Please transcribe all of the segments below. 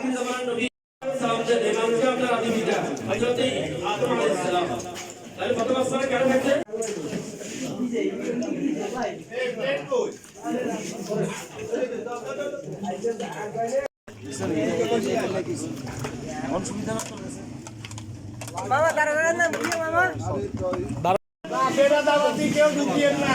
আখির জামানার নবী বাবা দাঁড়াবেন না বুঝিয়ে বাবা বেটা কেউ ঢুকিয়ে না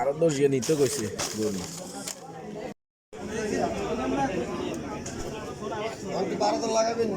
আরও দশ গিয়ে নিতে কইছে বারো তো লাগাবেন